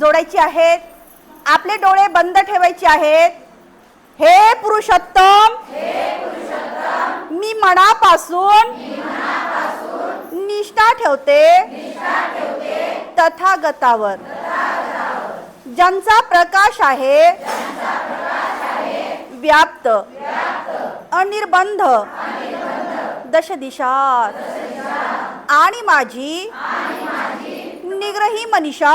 जोडायची आहेत. आपले डोळे बंद ठेवायचे आहेत. हे पुरुषोत्तम मी मनापासून निष्ठा ठेवते. तथागतावर. ज्यांचा प्रकाश आहे व्याप्त अनिर्बंध दशदिशात आणि माझी निग्रही मनीषा.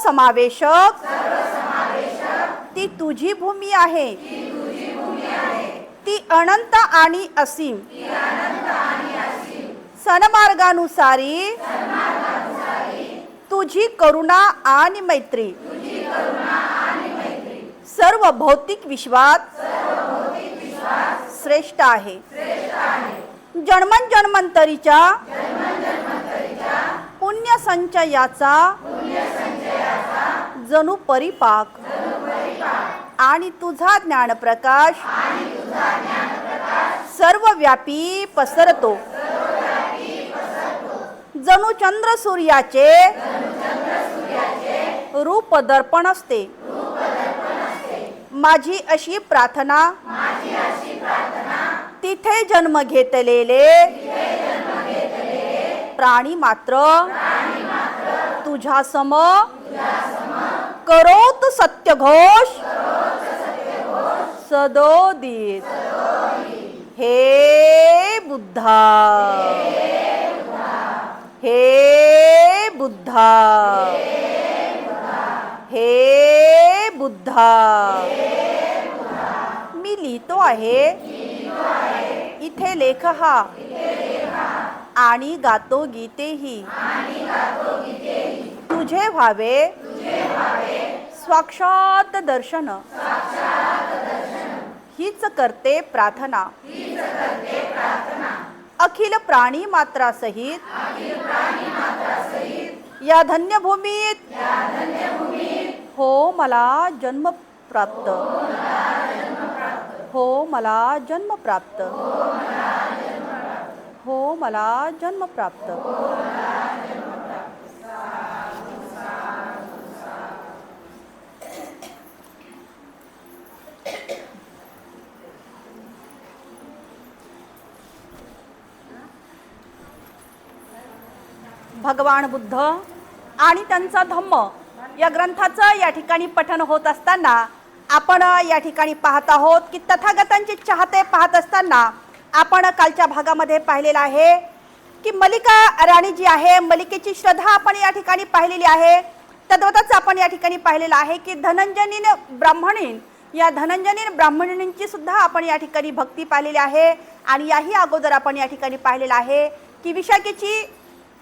सर्व समावेशक ती तुझी भूमी आहे. ती अनंत आणि असीम. सनमार्गानुसारी तुझी करुणा आणि मैत्री. सर्व भौतिक विश्वात श्रेष्ठ आहे. जन्मन जन्मंतरीच्या पुण्य संचयाचा जणू परिपाक. आणि तुझा ज्ञान प्रकाश सर्व व्यापी पसरतो. जणू चंद्र सूर्याचे रूप दर्पण असते. माझी अशी प्रार्थना तिथे जन्म घेतलेले प्राणी मात्र तुझ्या सम करोत सत्य घोष सदोदित। हे बुद्धा। हे बुद्धा। हे बुद्धा। मी लिहितो आहे. इथे लेख हा. आणि गातो गीतेही. तुझे व्हावे. साक्षात दर्शन. हीच करते प्रार्थना. अखिल प्राणी मात्रा सहित. या धन्यभूमीत. हो मला जन्म प्राप्त. हो मला जन्म प्राप्त. हो मला जन्म प्राप्त. भगवान बुद्ध आणि त्यांचा धम्म या ग्रंथाचं या ठिकाणी पठन होत असताना आपण या ठिकाणी पाहत आहोत की तथागतांचे चाहते पाहत असताना आपण कालच्या भागामध्ये पाहिलेलं आहे की मलिका राणी जी आहे मलिकेची श्रद्धा आपण या ठिकाणी पाहिलेली आहे. तद्वतच आपण या ठिकाणी पाहिलेलं आहे की धनंजनीन ब्राह्मणीन या धनंजनीन ब्राह्मणींची सुद्धा आपण या ठिकाणी भक्ती पाहिलेली आहे. आणि याही अगोदर आपण या ठिकाणी पाहिलेलं आहे की विशाखेची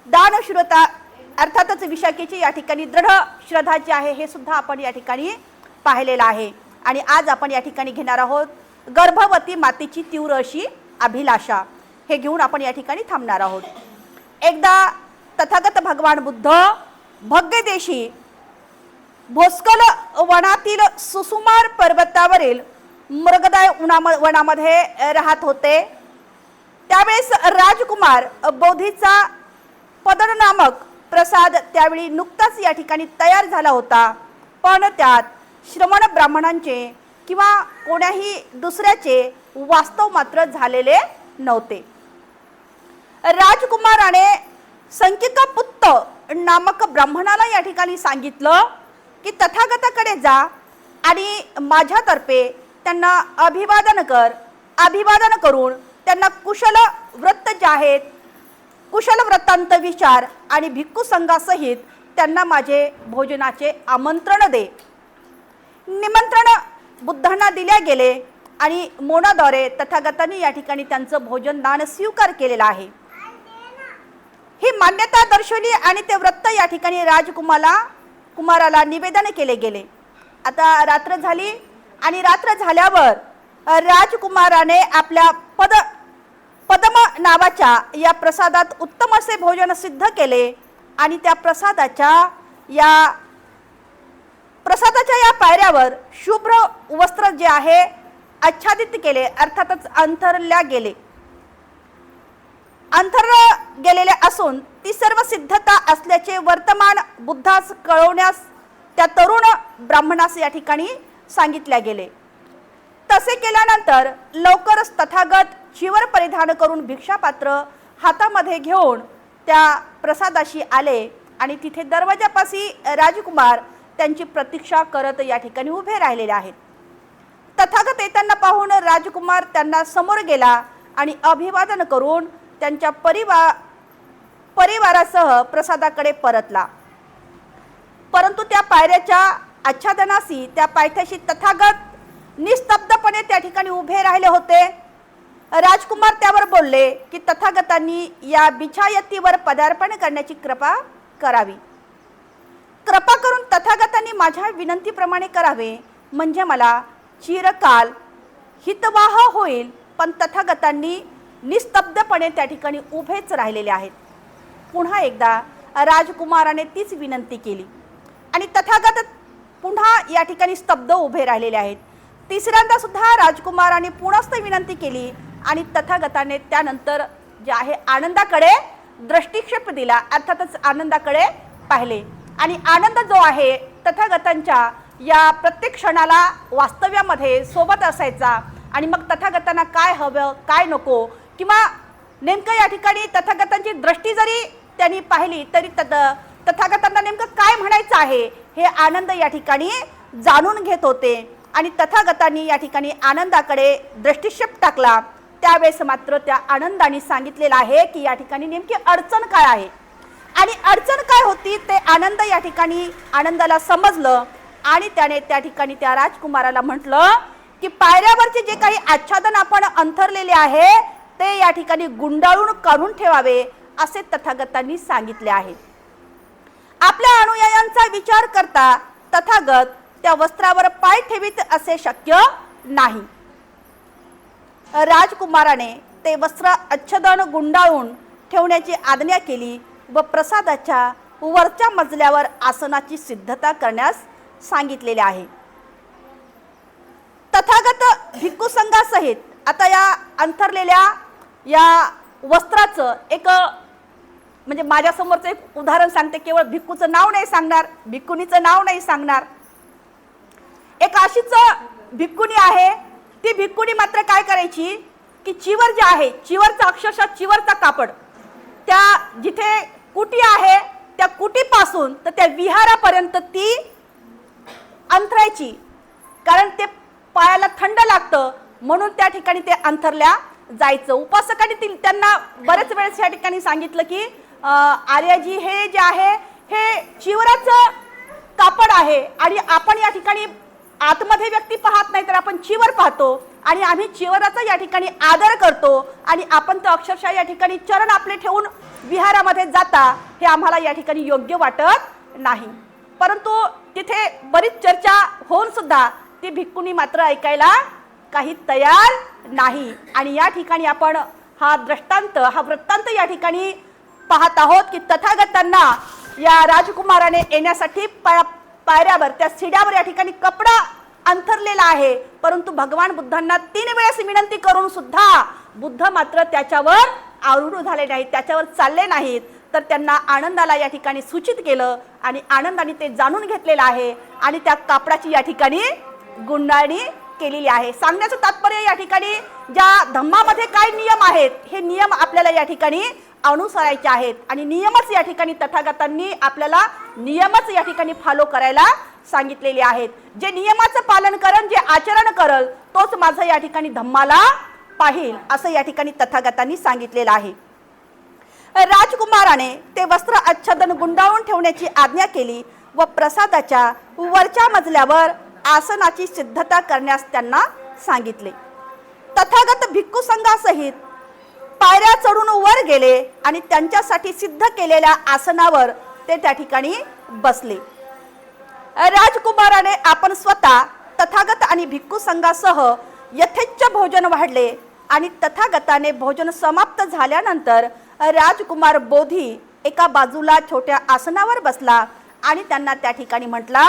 दानश्रोता अर्थातच विशाखेची या ठिकाणी दृढ श्रद्धा जी आहे हे सुद्धा आपण या ठिकाणी पाहिलेलं आहे. आणि आज आपण या ठिकाणी घेणार आहोत गर्भवती मातेची तीव्र अशी अभिलाषा हे घेऊन आपण या ठिकाणी थांबणार आहोत. एकदा तथागत भगवान बुद्ध भग्यदेशी भोसकल भोस्कल वनातील सुसुमार पर्वतावरील मृगदाय उन्हा वनामध्ये राहत होते. त्यावेळेस राजकुमार बोधीचा पदन नामक प्रसाद त्यावेळी नुकताच या ठिकाणी तयार झाला होता. पण त्यात श्रमण ब्राह्मणांचे किंवा कोण्याही दुसऱ्याचे वास्तव मात्र झालेले नव्हते. राजकुमाराने संकिका पुत्त नामक ब्राह्मणाला या ठिकाणी सांगितलं की तथागताकडे जा आणि माझ्यातर्फे त्यांना अभिवादन कर अभिवादन करून त्यांना कुशल व्रत जे आहेत कुशल व्रतांत विचार आणि भिक्खू संघासहित त्यांना माझे भोजनाचे आमंत्रण दे. निमंत्रण बुद्धांना दिल्या गेले. आणि मोनाद्वारे तथागतांनी या ठिकाणी त्यांचं भोजन दान स्वीकार केलेला आहे. ही मान्यता दर्शवली आणि ते व्रत या ठिकाणी राजकुमाला कुमाराला निवेदन केले गेले. आता रात्र झाली आणि रात्र झाल्यावर राजकुमाराने आपल्या पद पद्म नावाच्या या प्रसादात उत्तम असे भोजन सिद्ध केले आणि त्या प्रसादाच्या या प्रसादाच्या या पायऱ्यावर शुभ्र वस्त्र जे आहे आच्छादित केले अर्थातच अंथरल्या गेले. अंथर गेलेले असून ती सर्व सिद्धता असल्याचे वर्तमान बुद्धास कळवण्यास त्या तरुण ब्राह्मणास या ठिकाणी सांगितल्या गेले. तसे केल्यानंतर लवकरच तथागत चिवर परिधान करून भिक्षापात्र हातामध्ये घेऊन त्या प्रसादाशी आले आणि तिथे दरवाजापाशी राजकुमार त्यांची प्रतीक्षा करत या ठिकाणी उभे राहिलेले आहेत. तथागत येताना पाहून राजकुमार त्यांना समोर गेला आणि अभिवादन करून त्यांच्या परिवा परिवारासह प्रसादाकडे परतला. परंतु त्या पायऱ्याच्या आच्छादनाशी त्या पायथ्याशी तथागत निस्तब्धपणे त्या ठिकाणी उभे राहिले होते. राजकुमार त्यावर बोलले की तथागतांनी या बिछायतीवर पदार्पण करण्याची कृपा करावी. कृपा करून तथागतांनी माझ्या विनंतीप्रमाणे करावे. म्हणजे मला चिरकाल हितवाह होईल पण तथागतांनी निस्तब्धपणे त्या ठिकाणी उभेच राहिलेले आहेत. पुन्हा एकदा राजकुमाराने तीच विनंती केली. आणि तथागत पुन्हा या ठिकाणी स्तब्ध उभे राहिलेले आहेत. तिसऱ्यांदा सुद्धा राजकुमाराने पुनस्त विनंती केली आणि तथागताने त्यानंतर जे आहे आनंदाकडे दृष्टिक्षेप दिला अर्थातच आनंदाकडे पाहिले. आणि आनंद जो आहे तथागतांच्या या प्रत्येक क्षणाला वास्तव्यामध्ये सोबत असायचा. आणि मग तथागतांना काय हवं काय नको किंवा नेमकं या ठिकाणी तथागतांची दृष्टी जरी त्यांनी पाहिली तरी तथ तथागतांना नेमकं काय म्हणायचं आहे हे आनंद या ठिकाणी जाणून घेत होते. आणि तथागतांनी या ठिकाणी आनंदाकडे दृष्टिक्षेप टाकला. त्यावेळेस मात्र त्या आनंदाने सांगितलेलं आहे की या ठिकाणी नेमकी अडचण काय आहे? आणि अडचण काय होती ते आनंद या ठिकाणी आनंदाला समजलं. आणि त्याने त्या ठिकाणी त्या राजकुमाराला म्हटलं की पायऱ्यावरचे जे काही आच्छादन आपण अंथरलेले आहे ते या ठिकाणी गुंडाळून काढून ठेवावे असे तथागतांनी सांगितले आहे. आपल्या अनुयायांचा विचार करता तथागत त्या वस्त्रावर पाय ठेवीत असे शक्य नाही. राजकुमाराने ते वस्त्र आच्छादन गुंडाळून ठेवण्याची आज्ञा केली व प्रसादाच्या वरच्या मजल्यावर आसनाची सिद्धता करण्यास सांगितलेले आहे. तथागत भिक्खू संघासहित आता या अंथरलेल्या या वस्त्राचं एक म्हणजे माझ्यासमोरचं एक उदाहरण सांगते. केवळ भिक्खूचं नाव नाही सांगणार भिक्खुनीचं नाव नाही सांगणार. एक अशीच भिक्खुनी आहे. ती भिक्खुनी मात्र काय करायची? की चिवर जे आहे चिवरचं अक्षरशः चिवरचा कापड. त्या जिथे कुटी आहे त्या कुटीपासून तर त्या विहारापर्यंत ती अंथरायची कारण ते पायाला थंड लागतं म्हणून त्या ठिकाणी ते अंथरल्या जायचं. उपासकाने त्यांना बरेच वेळेस या ठिकाणी सांगितलं की आर्याजी हे जे आहे हे चिवराचं कापड आहे आणि आपण या ठिकाणी आतमध्ये व्यक्ती पाहत नाही तर आपण चिवर पाहतो आणि आम्ही चिवराचा या ठिकाणी आदर करतो आणि आपण तर अक्षरशः या ठिकाणी चरण आपले ठेवून विहारामध्ये जाता हे आम्हाला या ठिकाणी योग्य वाटत नाही. परंतु तिथे बरीच चर्चा होऊन सुद्धा ती भिक्कुनी मात्र ऐकायला काही तयार नाही. आणि या ठिकाणी आपण हा दृष्टांत हा वृत्तांत या ठिकाणी पाहत आहोत की तथागतांना या राजकुमाराने येण्यासाठी पायऱ्यावर त्या सिड्यावर या ठिकाणी कपडा अंथरलेला आहे. परंतु भगवान बुद्धांना तीन वेळेस विनंती करून सुद्धा बुद्ध मात्र त्याच्यावर आवडू झाले नाहीत त्याच्यावर चालले नाहीत. तर त्यांना आनंदाला या ठिकाणी सूचित केलं आणि आनंदाने ते जाणून घेतलेलं आहे आणि त्या कापडाची या ठिकाणी गुंडाळणी केलेली आहे. सांगण्याचं तात्पर्य या ठिकाणी ज्या धम्मामध्ये काय नियम आहेत हे नियम आपल्याला या ठिकाणी अनुसरायचे आहेत. आणि नियमच या ठिकाणी तथागतांनी आपल्याला नियमच या ठिकाणी फॉलो करायला सांगितलेले आहेत. जे नियमाचं पालन करल जे आचरण करल तोच माझं या ठिकाणी धम्माला पाहिल असं या ठिकाणी तथागतांनी सांगितलेलं आहे. राजकुमाराने ते वस्त्र आच्छादन गुंडाळून ठेवण्याची आज्ञा केली व प्रसादाच्या वरच्या मजल्यावर आसनाची सिद्धता करण्यास त्यांना सांगितले. तथागत भिक्खू संघासहित पायऱ्या चढून वर गेले आणि त्यांच्यासाठी सिद्ध केलेल्या आसनावर ते त्या ठिकाणी बसले. राजकुमाराने आपण स्वतः तथागत आणि भिक्खू संघासह यथेच्छ भोजन वाढले आणि तथागताने भोजन समाप्त झाल्यानंतर राजकुमार बोधी एका बाजूला छोट्या आसनावर बसला आणि त्यांना त्या ठिकाणी म्हटला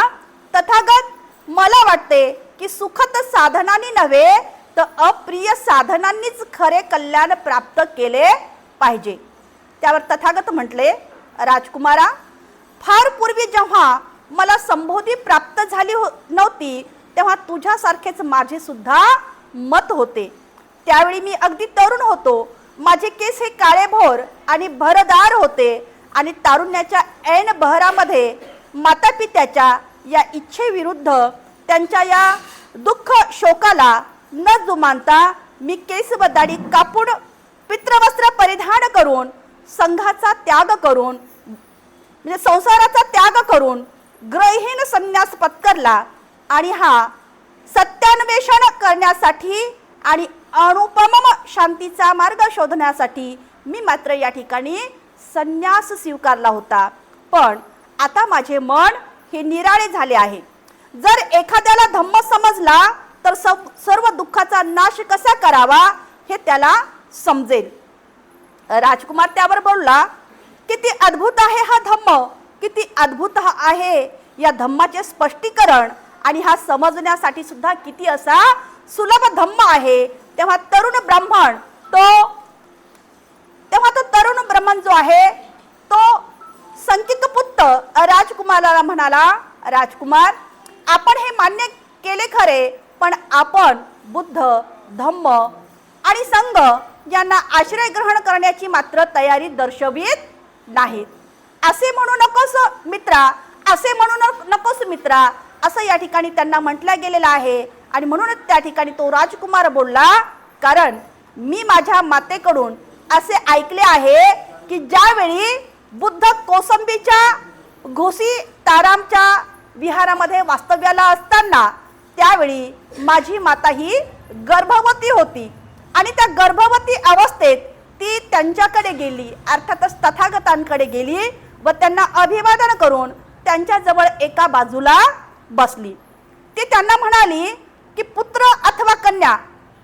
तथागत मला वाटते की सुखद साधनांनी नव्हे तर अप्रिय साधनांनीच खरे कल्याण प्राप्त केले पाहिजे. त्यावर तथागत म्हटले राजकुमारा फार पूर्वी जेव्हा मला संबोधी प्राप्त झाली हो नव्हती तेव्हा तुझ्यासारखेच माझे सुद्धा मत होते. त्यावेळी मी अगदी तरुण होतो माझे केस हे काळेभोर आणि भरदार होते आणि तारुण्याच्या ऐन बहरामध्ये मातापित्याच्या या इच्छेविरुद्ध त्यांच्या या दुःख शोकाला न जुमानता मी केस व कापून पित्रवस्त्र परिधान करून संघाचा त्याग करून म्हणजे संसाराचा त्याग करून ग्रहीण संन्यास पत्करला आणि हा सत्यान्वेषण करण्यासाठी आणि अनुपम शांतीचा मार्ग शोधण्यासाठी मी मात्र या ठिकाणी संन्यास स्वीकारला होता. पण आता माझे मन हे निराळे झाले आहे. जर एखाद्याला धम्म समजला तर सर्व दुःखाचा नाश कसा करावा हे त्याला समजेल. राजकुमार त्यावर बोलला किती अद्भुत आहे हा धम्म किती अद्भुत आहे या धम्माचे स्पष्टीकरण आणि हा समजण्यासाठी सुद्धा किती असा सुलभ धम्म आहे तेव्हा तरुण ब्राह्मण तो तेव्हा तो तरुण ब्राह्मण जो आहे तो संकित पुत्र राजकुमाराला म्हणाला राजकुमार आपण हे मान्य केले खरे पण आपण बुद्ध धम्म आणि संघ यांना आश्रय ग्रहण करण्याची मात्र तयारी दर्शवित नाहीत. असे म्हणू नकोस मित्रा असे म्हणू नकोस मित्रा असं या ठिकाणी त्यांना म्हटलं गेलेलं आहे. आणि म्हणूनच त्या ठिकाणी तो राजकुमार बोलला कारण मी माझ्या मातेकडून असे ऐकले आहे की ज्यावेळी बुद्ध कोसंबीच्या घोसी तारामच्या विहारामध्ये वास्तव्याला असताना त्यावेळी माझी माता ही गर्भवती होती. आणि त्या गर्भवती अवस्थेत ती त्यांच्याकडे गेली अर्थातच तथागतांकडे गेली व त्यांना अभिवादन करून त्यांच्याजवळ एका बाजूला बसली. ती त्यांना म्हणाली की पुत्र अथवा कन्या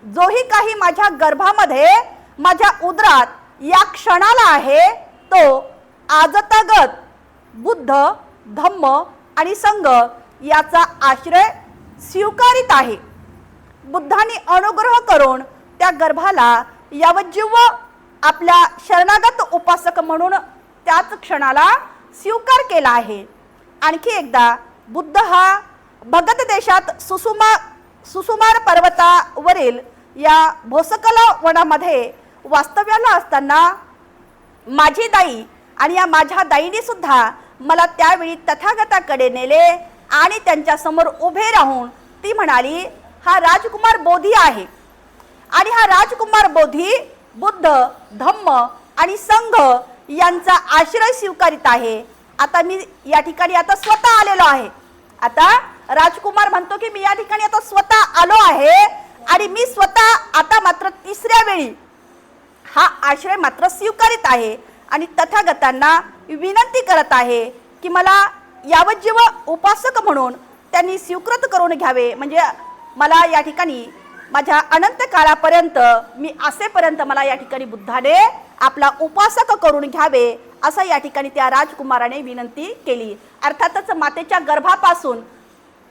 जोही काही माझ्या गर्भामध्ये माझ्या उदरात या क्षणाला आहे तो आजतागत बुद्ध धम्म आणि संघ याचा आश्रय स्वीकारित आहे. बुद्धांनी अनुग्रह करून त्या गर्भाला यावज्जीव आपल्या शरणागत उपासक म्हणून त्याच क्षणाला स्वीकार केला आहे. आणखी एकदा बुद्ध हा भगत देशात सुसुमा सुसुमार पर्वतावरील या भोसकला वनामध्ये वास्तव्याला असताना माझी दाई आणि या माझ्या दाईनेसुद्धा मला त्यावेळी तथागताकडे नेले आणि त्यांच्यासमोर उभे राहून ती म्हणाली हा राजकुमार बोधी आहे. आणि हा राजकुमार बोधी बुद्ध धम्म आणि संघ यांचा आश्रय स्वीकारित आहे. आता मी या ठिकाणी आता स्वतः आलेलो आहे. आता राजकुमार म्हणतो की मी या ठिकाणी आता स्वतः आलो आहे आणि मी स्वतः आता मात्र तिसऱ्या वेळी हा आश्रय मात्र स्वीकारित आहे आणि तथागतांना विनंती करत आहे की मला यावज्जीव उपासक म्हणून त्यांनी स्वीकृत करून घ्यावे. म्हणजे मला या ठिकाणी माझ्या अनंत काळापर्यंत मी असेपर्यंत मला या ठिकाणी बुद्धाने आपला उपासक करून घ्यावे असं या ठिकाणी त्या राजकुमाराने विनंती केली. अर्थातच मातेच्या गर्भापासून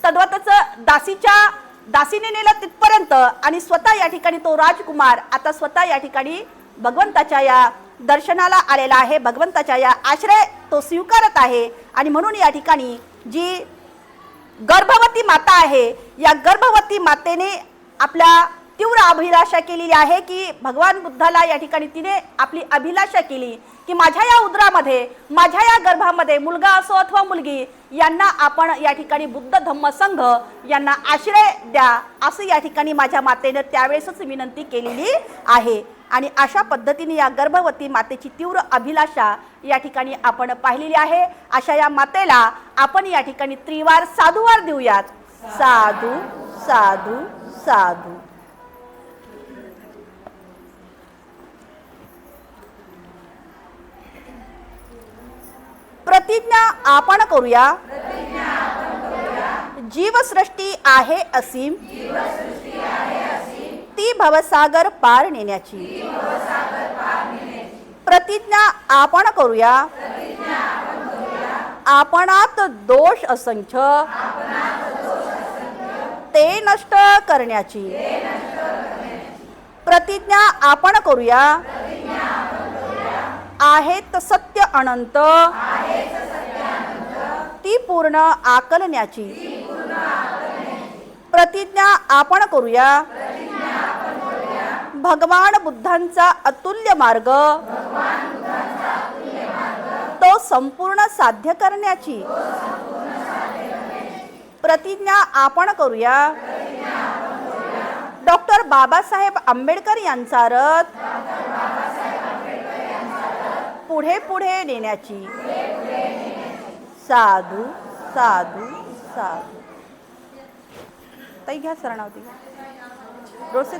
तद्वतच दासीच्या दासीने नेलं तिथपर्यंत आणि स्वतः या ठिकाणी तो राजकुमार आता स्वतः या ठिकाणी भगवंताच्या या दर्शनाला आलेला आहे. भगवंताच्या या आश्रय तो स्वीकारत आहे आणि म्हणून या ठिकाणी जी गर्भवती माता आहे या गर्भवती मातेने आपल्या तीव्र अभिलाषा केलेली आहे की भगवान बुद्धाला या ठिकाणी तिने आपली अभिलाषा केली. की माझ्या या उदरामध्ये माझ्या या गर्भामध्ये मुलगा असो अथवा मुलगी यांना आपण या ठिकाणी बुद्ध धम्म संघ यांना आश्रय द्या असं या ठिकाणी माझ्या मातेनं त्यावेळेसच विनंती केलेली आहे. आणि अशा पद्धतीने या गर्भवती मातेची तीव्र अभिलाषा या ठिकाणी आपण पाहिलेली आहे. अशा या मातेला आपण या ठिकाणी त्रिवार साधुवार देऊयात. साधू साधू साधू. प्रतिज्ञा आपण करूया. जीवसृष्टी आहे असीम. ती भवसागर पार नेण्याची. प्रतिज्ञा आपण करूया. आपणात दोष असंख्य. ते नष्ट करण्याची. प्रतिज्ञा आपण करूया. आहेत सत्य अनंत. ती पूर्ण आकलण्याची. प्रतिज्ञा आपण करूया. भगवान बुद्धांचा अतुल्य मार्ग. तो संपूर्ण साध्य करण्याची. प्रतिज्ञा आपण करूया. डॉक्टर बाबासाहेब आंबेडकर यांचा रथ. पुढे पुढे नेण्याची. साधू साधू साधू ताई घ्या सरणावती रोसे